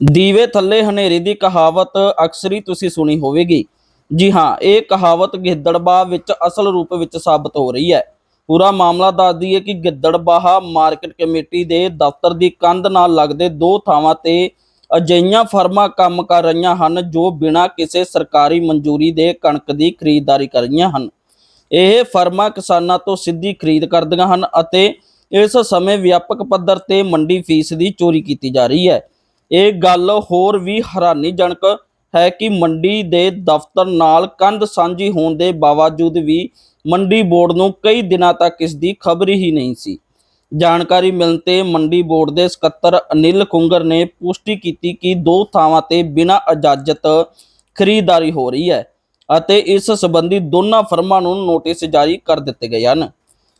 ਦੀਵੇ ਥੱਲੇ ਹਨੇਰੀ ਦੀ ਕਹਾਵਤ ਅਕਸਰ ਹੀ ਤੁਸੀਂ ਸੁਣੀ ਹੋਵੇਗੀ। ਜੀ ਹਾਂ, ਇਹ ਕਹਾਵਤ ਗਿੱਦੜਬਾਹ ਵਿੱਚ ਅਸਲ ਰੂਪ ਵਿੱਚ ਸਾਬਤ ਹੋ ਰਹੀ ਹੈ। ਪੂਰਾ ਮਾਮਲਾ ਦੱਸਦੀ ਹੈ ਕਿ ਗਿੱਦੜਬਾਹ ਮਾਰਕੀਟ ਕਮੇਟੀ ਦੇ ਦਫ਼ਤਰ ਦੀ ਕੰਧ ਨਾਲ ਲੱਗਦੇ ਦੋ ਥਾਵਾਂ ਤੇ ਅਜਿਹੀਆਂ ਫਰਮਾਂ ਕੰਮ ਕਰ ਰਹੀਆਂ ਹਨ ਜੋ ਬਿਨਾਂ ਕਿਸੇ ਸਰਕਾਰੀ ਮਨਜ਼ੂਰੀ ਦੇ ਕਣਕ ਦੀ ਖਰੀਦਦਾਰੀ ਕਰ ਰਹੀਆਂ ਹਨ। ਇਹ ਫਰਮਾਂ ਕਿਸਾਨਾਂ ਤੋਂ ਸਿੱਧੀ ਖਰੀਦ ਕਰਦੀਆਂ ਹਨ ਅਤੇ ਇਸ ਸਮੇਂ ਵਿਆਪਕ ਪੱਧਰ ਤੇ ਮੰਡੀ ਫੀਸ ਦੀ ਚੋਰੀ ਕੀਤੀ ਜਾ ਰਹੀ ਹੈ। ਇਹ ਗੱਲ ਹੋਰ ਵੀ ਹੈਰਾਨੀਜਨਕ ਹੈ ਕਿ ਮੰਡੀ ਦੇ ਦਫ਼ਤਰ ਨਾਲ ਕੰਧ ਸਾਂਝੀ ਹੋਣ ਦੇ ਬਾਵਜੂਦ ਵੀ ਮੰਡੀ ਬੋਰਡ ਨੂੰ ਕਈ ਦਿਨਾਂ ਤੱਕ ਇਸ ਦੀ ਖਬਰ ਹੀ ਨਹੀਂ ਸੀ। ਜਾਣਕਾਰੀ ਮਿਲਣ ਤੇ ਮੰਡੀ ਬੋਰਡ ਦੇ ਸਕੱਤਰ ਅਨਿਲ ਕੁੰਗਰ ਨੇ ਪੁਸ਼ਟੀ ਕੀਤੀ ਕਿ ਦੋ ਥਾਵਾਂ ਤੇ ਬਿਨਾਂ ਇਜਾਜ਼ਤ ਖਰੀਦਦਾਰੀ ਹੋ ਰਹੀ ਹੈ ਅਤੇ ਇਸ ਸੰਬੰਧੀ ਦੋਨਾਂ ਫਰਮਾਂ ਨੂੰ ਨੋਟਿਸ ਜਾਰੀ ਕਰ ਦਿੱਤੇ ਗਏ ਹਨ।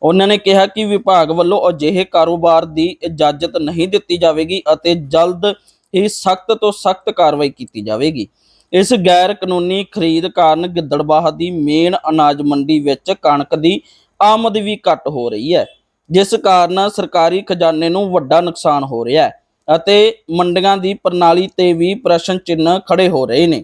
ਉਹਨਾਂ ਨੇ ਕਿਹਾ ਕਿ ਵਿਭਾਗ ਵੱਲੋਂ ਅਜਿਹੇ ਕਾਰੋਬਾਰ ਦੀ ਇਜਾਜ਼ਤ ਨਹੀਂ ਦਿੱਤੀ ਜਾਵੇਗੀ ਅਤੇ ਜਲਦ ਹੀ ਸਖਤ ਤੋਂ ਸਖਤ ਕਾਰਵਾਈ ਕੀਤੀ ਜਾਵੇਗੀ। ਇਸ ਗੈਰ ਕਾਨੂੰਨੀ ਖਰੀਦ ਕਾਰਨ ਗਿੱਦੜਬਾਹਾ ਦੀ ਮੇਨ ਅਨਾਜ ਮੰਡੀ ਵਿੱਚ ਕਣਕ ਦੀ ਆਮਦ ਵੀ ਘੱਟ ਹੋ ਰਹੀ ਹੈ, ਜਿਸ ਕਾਰਨ ਸਰਕਾਰੀ ਖਜ਼ਾਨੇ ਨੂੰ ਵੱਡਾ ਨੁਕਸਾਨ ਹੋ ਰਿਹਾ ਹੈ ਅਤੇ ਮੰਡੀਆਂ ਦੀ ਪ੍ਰਣਾਲੀ ਤੇ ਵੀ ਪ੍ਰਸ਼ਨ ਚਿੰਨ੍ਹ ਖੜੇ ਹੋ ਰਹੇ ਨੇ।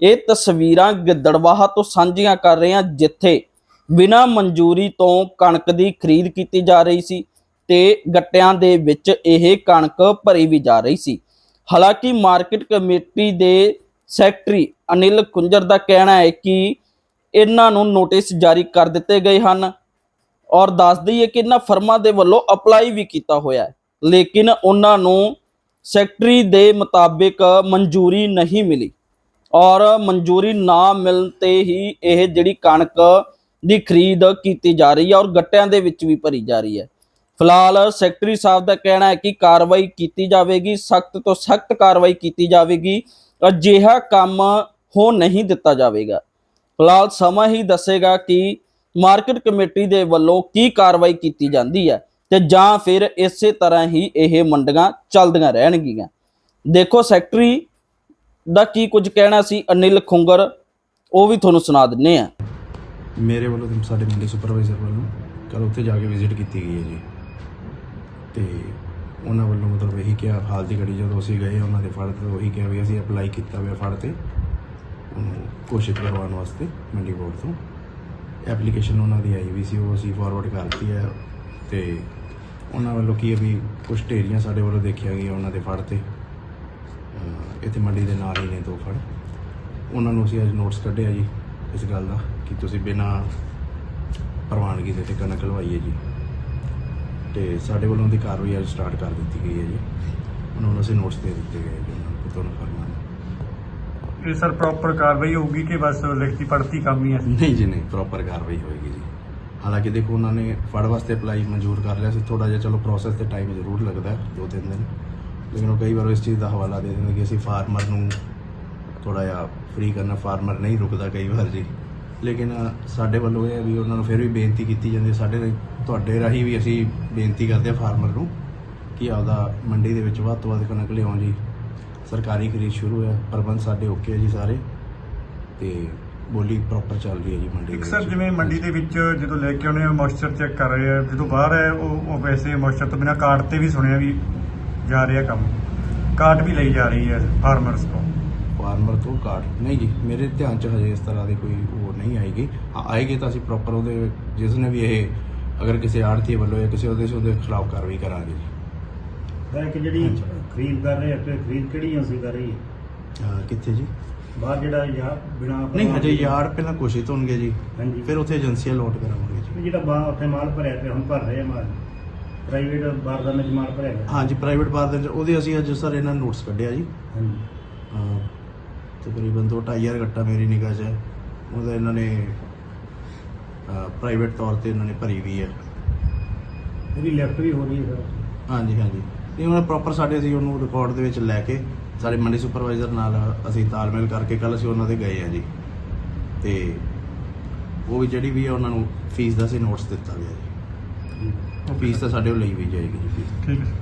ਇਹ ਤਸਵੀਰਾਂ ਗਿੱਦੜਬਾਹਾ ਤੋਂ ਸਾਂਝੀਆਂ ਕਰ ਰਹੇ ਹਾਂ, ਜਿੱਥੇ ਬਿਨਾਂ ਮਨਜ਼ੂਰੀ ਤੋਂ ਕਣਕ ਦੀ ਖਰੀਦ ਕੀਤੀ ਜਾ ਰਹੀ ਸੀ ਤੇ ਗੱਟਿਆਂ ਦੇ ਵਿੱਚ ਇਹ ਕਣਕ ਭਰੀ ਵੀ ਜਾ ਰਹੀ ਸੀ। ਹਾਲਾਂਕਿ ਮਾਰਕੀਟ ਕਮੇਟੀ ਦੇ ਸੈਕਟਰੀ ਅਨਿਲ ਕੁੰਜਰ ਦਾ ਕਹਿਣਾ ਹੈ ਕਿ ਇਹਨਾਂ ਨੂੰ ਨੋਟਿਸ ਜਾਰੀ ਕਰ ਦਿੱਤੇ ਗਏ ਹਨ ਔਰ ਦੱਸ ਦਈਏ ਕਿ ਇਹਨਾਂ ਫਰਮਾਂ ਦੇ ਵੱਲੋਂ ਅਪਲਾਈ ਵੀ ਕੀਤਾ ਹੋਇਆ ਹੈ। ਲੇਕਿਨ ਉਹਨਾਂ ਨੂੰ ਸੈਕਟਰੀ ਦੇ ਮੁਤਾਬਿਕ ਮਨਜ਼ੂਰੀ ਨਹੀਂ ਮਿਲੀ ਔਰ ਮਨਜ਼ੂਰੀ ਨਾ ਮਿਲਣ ਤੇ ਹੀ ਇਹ ਜਿਹੜੀ ਕਣਕ ਦੀ ਖਰੀਦ ਕੀਤੀ ਜਾ ਰਹੀ ਹੈ ਔਰ ਗੱਟਿਆਂ ਦੇ ਵਿੱਚ ਵੀ ਭਰੀ ਜਾ ਰਹੀ ਹੈ। ਫਿਲਹਾਲ ਸੈਕਟਰੀ ਸਾਹਿਬ ਦਾ ਕਹਿਣਾ ਹੈ ਕਿ ਕਾਰਵਾਈ ਕੀਤੀ ਜਾਵੇਗੀ, ਸਖਤ ਤੋਂ ਸਖਤ ਕਾਰਵਾਈ ਕੀਤੀ ਜਾਵੇਗੀ, ਅਜਿਹਾ ਕੰਮ ਹੋ ਨਹੀਂ ਦਿੱਤਾ ਜਾਵੇਗਾ। ਫਿਲਹਾਲ ਸਮਾਂ ਹੀ ਦੱਸੇਗਾ ਕਿ ਮਾਰਕੀਟ ਕਮੇਟੀ ਦੇ ਵੱਲੋਂ ਕੀ ਕਾਰਵਾਈ ਕੀਤੀ ਜਾਂਦੀ ਹੈ ਤੇ ਜਾਂ ਫਿਰ ਇਸੇ ਤਰ੍ਹਾਂ ਹੀ ਇਹ ਮੰਡੀਆਂ ਚੱਲਦੀਆਂ ਰਹਿਣਗੀਆਂ। ਦੇਖੋ ਸੈਕਟਰੀ ਦਾ ਕੀ ਕੁਝ ਕਹਿਣਾ ਸੀ, ਅਨਿਲ ਖੁੰਗਰ, ਉਹ ਵੀ ਤੁਹਾਨੂੰ ਸੁਣਾ ਦਿੰਨੇ ਆ ਮੇਰੇ ਵੱਲੋਂ ਤੇ ਸਾਡੇ ਮੰਡੀ ਸੁਪਰਵਾਈਜ਼ਰ ਵੱਲੋਂ ਕੱਲ ਉੱਥੇ ਜਾ ਕੇ ਵਿਜ਼ਿਟ ਕੀਤੀ ਗਈ ਹੈ ਜੀ। ਤੇ ਉਹਨਾਂ ਵੱਲੋਂ ਮਤਲਬ ਇਹੀ ਕਿਹਾ, ਹਾਲ ਦੀ ਘੜੀ ਜਦੋਂ ਅਸੀਂ ਗਏ ਉਹਨਾਂ ਦੇ ਫੜ ਤੇ ਉਹੀ ਕਿਹਾ ਵੀ ਅਸੀਂ ਅਪਲਾਈ ਕੀਤਾ ਹੋਇਆ ਫੜ ਤੇ। ਉਹਨੂੰ ਘੋਸ਼ਿਤ ਕਰਵਾਉਣ ਵਾਸਤੇ ਮੰਡੀ ਬੋਰਡ ਤੋਂ। ਐਪਲੀਕੇਸ਼ਨ ਉਹਨਾਂ ਦੀ ਆਈ ਵੀ ਸੀ, ਉਹ ਅਸੀਂ ਫਾਰਵਰਡ ਕਰਤੀ ਹੈ ਤੇ ਉਹਨਾਂ ਵੱਲੋਂ ਕੀ ਹੈ ਵੀ ਕੁਝ ਢੇਰੀਆਂ ਸਾਡੇ ਵੱਲੋਂ ਦੇਖਿਆ ਗਿਆ ਉਹਨਾਂ ਦੇ ਫੜ ਤੇ। ਇੱਥੇ ਮੰਡੀ ਦੇ ਨਾਲ ਹੀ ਨੇ ਦੋ ਫੜ। ਉਹਨਾਂ ਨੂੰ ਅਸੀਂ ਅੱਜ ਨੋਟਸ ਕੱਢਿਆ ਜੀ ਇਸ ਗੱਲ ਦਾ ਕਿ ਤੁਸੀਂ ਬਿਨਾਂ ਪ੍ਰਵਾਨਗੀ ਦੇ ਤੇ ਕਣਕ ਲਵਾਈ ਹੈ ਜੀ। ਤੇ ਸਾਡੇ ਵੱਲੋਂ ਦੀ ਕਾਰਵਾਈ ਅੱਜ ਸਟਾਰਟ ਕਰ ਦਿੱਤੀ ਗਈ ਹੈ ਜੀ। ਉਹਨਾਂ ਨੂੰ ਅਸੀਂ ਨੋਟਿਸ ਦੇ ਦਿੱਤੇ ਗਏ ਜੀ ਉਹਨਾਂ ਨੂੰ ਤੁਹਾਨੂੰ ਫਰਮਾਨ ਇਹ ਸਰ ਪ੍ਰੋਪਰ ਕਾਰਵਾਈ ਹੋਊਗੀ ਕਿ ਬਸ ਲਿਖਤੀ ਪੜਤੀ ਕੰਮ ਹੀ ਹੈ? ਨਹੀਂ ਜੀ ਨਹੀਂ ਪ੍ਰੋਪਰ ਕਾਰਵਾਈ ਹੋਏਗੀ ਜੀ। ਹਾਲਾਂਕਿ ਦੇਖੋ ਉਹਨਾਂ ਨੇ ਫੜ ਵਾਸਤੇ ਅਪਲਾਈ ਮਨਜ਼ੂਰ ਕਰ ਲਿਆ ਸੀ ਥੋੜਾ ਜਿਹਾ ਚਲੋ ਪ੍ਰੋਸੈਸ ਤੇ ਟਾਈਮ ਜ਼ਰੂਰ ਲੱਗਦਾ ਦੋ ਤਿੰਨ ਦਿਨ। ਲੇਕਿਨ ਉਹ ਕਈ ਵਾਰ ਇਸ ਚੀਜ਼ ਦਾ ਹਵਾਲਾ ਦੇ ਦਿੰਦੇ ਕਿ ਅਸੀਂ ਫਾਰਮਰ ਨੂੰ ਥੋੜਾ ਜਿਹਾ ਫ੍ਰੀ ਕਰਨਾ ਫਾਰਮਰ ਨਹੀਂ ਰੁਕਦਾ ਕਈ ਵਾਰ ਜੀ। ਲੇਕਿਨ ਸਾਡੇ ਵੱਲੋਂ ਇਹ ਹੈ ਵੀ ਉਹਨਾਂ ਨੂੰ ਫਿਰ ਵੀ ਬੇਨਤੀ ਕੀਤੀ ਜਾਂਦੀ ਹੈ ਸਾਡੇ ਤੁਹਾਡੇ ਰਾਹੀਂ ਵੀ ਅਸੀਂ ਬੇਨਤੀ ਕਰਦੇ ਹਾਂ ਫਾਰਮਰ ਨੂੰ ਕਿ ਆਪਦਾ ਮੰਡੀ ਦੇ ਵਿੱਚ ਵੱਧ ਤੋਂ ਵੱਧ ਕਣਕ ਲਿਆਉਣ ਜੀ। ਸਰਕਾਰੀ ਖਰੀਦ ਸ਼ੁਰੂ ਹੈ ਪ੍ਰਬੰਧ ਸਾਡੇ ਓਕੇ ਹੈ ਜੀ ਸਾਰੇ। ਤੇ ਬੋਲੀ ਪ੍ਰੋਪਰ ਚੱਲ ਰਹੀ ਹੈ ਜੀ ਮੰਡੀ ਦੇ ਇੱਕ ਸਰ ਵਿੱਚ। ਜਿਵੇਂ ਮੰਡੀ ਦੇ ਵਿੱਚ ਜਦੋਂ ਲੈ ਕੇ ਆਉਣੇ ਮੋਇਸਚਰ ਚੈੱਕ ਕਰ ਰਹੇ ਆ ਜਦੋਂ ਬਾਹਰ ਹੈ ਉਹ ਉਹ ਵੈਸੇ ਮੋਇਸਚਰ ਤੋਂ ਬਿਨਾ ਕਾਰਡ ਤੇ ਵੀ ਸੁਣਿਆ ਵੀ ਜਾ ਰਿਹਾ ਕੰਮ। ਕਾਰਡ ਵੀ ਲਈ ਜਾ ਰਹੀ ਹੈ ਫਾਰਮਰਸ ਤੋਂ। ਫਾਰਮਰ ਤੋਂ ਕਾਰਡ? ਨਹੀਂ ਜੀ ਮੇਰੇ ਧਿਆਨ ਚ ਹਜੇ ਇਸ ਤਰ੍ਹਾਂ ਦੀ ਕੋਈ ਉਹ ਨਹੀਂ ਆਏਗੀ। ਆਏਗੀ ਤਾਂ ਅਸੀਂ ਪ੍ਰੋਪਰ ਉਹਦੇ ਜਿਸ ਨੇ ਵੀ ਇਹ ਅਗਰ ਕਿਸੇ ਆੜਤੀ ਵੱਲੋਂ ਜਾਂ ਕਿਸੇ ਉਹਦੇ ਉਹਦੇ ਖਿਲਾਫ ਕਾਰਵਾਈ ਕਰਾਂਗੇ ਜੀ। ਹੈ ਕਿ ਜਿਹੜੀ ਖਰੀਦ ਕਰ ਰਹੇ ਆ ਤੇ ਖਰੀਦ ਕਿਹੜੀ ਏਜੰਸੀ ਕਰ ਰਹੀ ਹੈ ਕਿੱਥੇ ਜੀ? ਬਾਹਰ ਜਿਹੜਾ ਯਾਰ ਬਿਨਾ ਨਹੀਂ ਹਜੇ ਯਾਰ ਪਹਿਲਾਂ ਘੋਸ਼ਿਤ ਹੋਣਗੇ ਜੀ। ਹਾਂਜੀ। ਫਿਰ ਉੱਥੇ ਏਜੰਸੀਆਂ ਲੋਟ ਕਰਾਵਾਂਗੇ ਜੀ। ਜਿਹੜਾ ਬਾਹਰ ਉੱਥੇ ਮਾਲ ਭਰਿਆ ਪਿਆ ਹੁਣ ਭਰ ਰਹੇ ਆ ਮਾਲ। ਪ੍ਰਾਈਵੇਟ ਬਾਰਦਾਨੇ ਚ ਮਾਲ ਭਰਿਆ ਗਿਆ ਹਾਂਜੀ ਪ੍ਰਾਈਵੇਟ ਬਾਰ ਦੇ ਉਹਦੇ ਅਸੀਂ ਅੱਜ ਸਰ ਇਹਨਾਂ ਨੋਟਿਸ ਕੱਢਿਆ ਜੀ। ਹਾਂਜੀ। ਤਕਰੀਬਨ 2.5 ਗੱਟਾ ਮੇਰੀ ਨਿਗਾਹ 'ਚ ਹੈ। ਉਹਦਾ ਇਹਨਾਂ ਨੇ ਪ੍ਰਾਈਵੇਟ ਤੌਰ ਤੇ ਇਹਨਾਂ ਨੇ ਭਰੀ ਵੀ ਹੈ। ਉਹਦੀ ਲੈਫਟ ਵੀ ਹੋ ਰਹੀ ਹੈ ਸਰ ਹਾਂਜੀ ਹਾਂਜੀ। ਨਹੀਂ ਉਹਨਾਂ ਪ੍ਰੋਪਰ ਸਾਡੇ ਅਸੀਂ ਉਹਨੂੰ ਰਿਕਾਰਡ ਦੇ ਵਿੱਚ ਲੈ ਕੇ ਸਾਡੇ ਮੰਡੀ ਸੁਪਰਵਾਈਜ਼ਰ ਨਾਲ ਅਸੀਂ ਤਾਲਮੇਲ ਕਰਕੇ ਕੱਲ ਅਸੀਂ ਉਹਨਾਂ ਦੇ ਗਏ ਆ ਜੀ। ਤੇ ਉਹ ਵੀ ਜਿਹੜੀ ਵੀ ਹੈ ਉਹਨਾਂ ਨੂੰ ਫੀਸ ਦਾ ਅਸੀਂ ਨੋਟਿਸ ਦਿੱਤਾ ਗਿਆ ਜੀ। ਉਹ ਫੀਸ ਤਾਂ ਸਾਡੇ ਕੋਲ ਲਈ ਵੀ ਜਾਏਗੀ ਜੀ ਫੀਸ ਠੀਕ ਹੈ।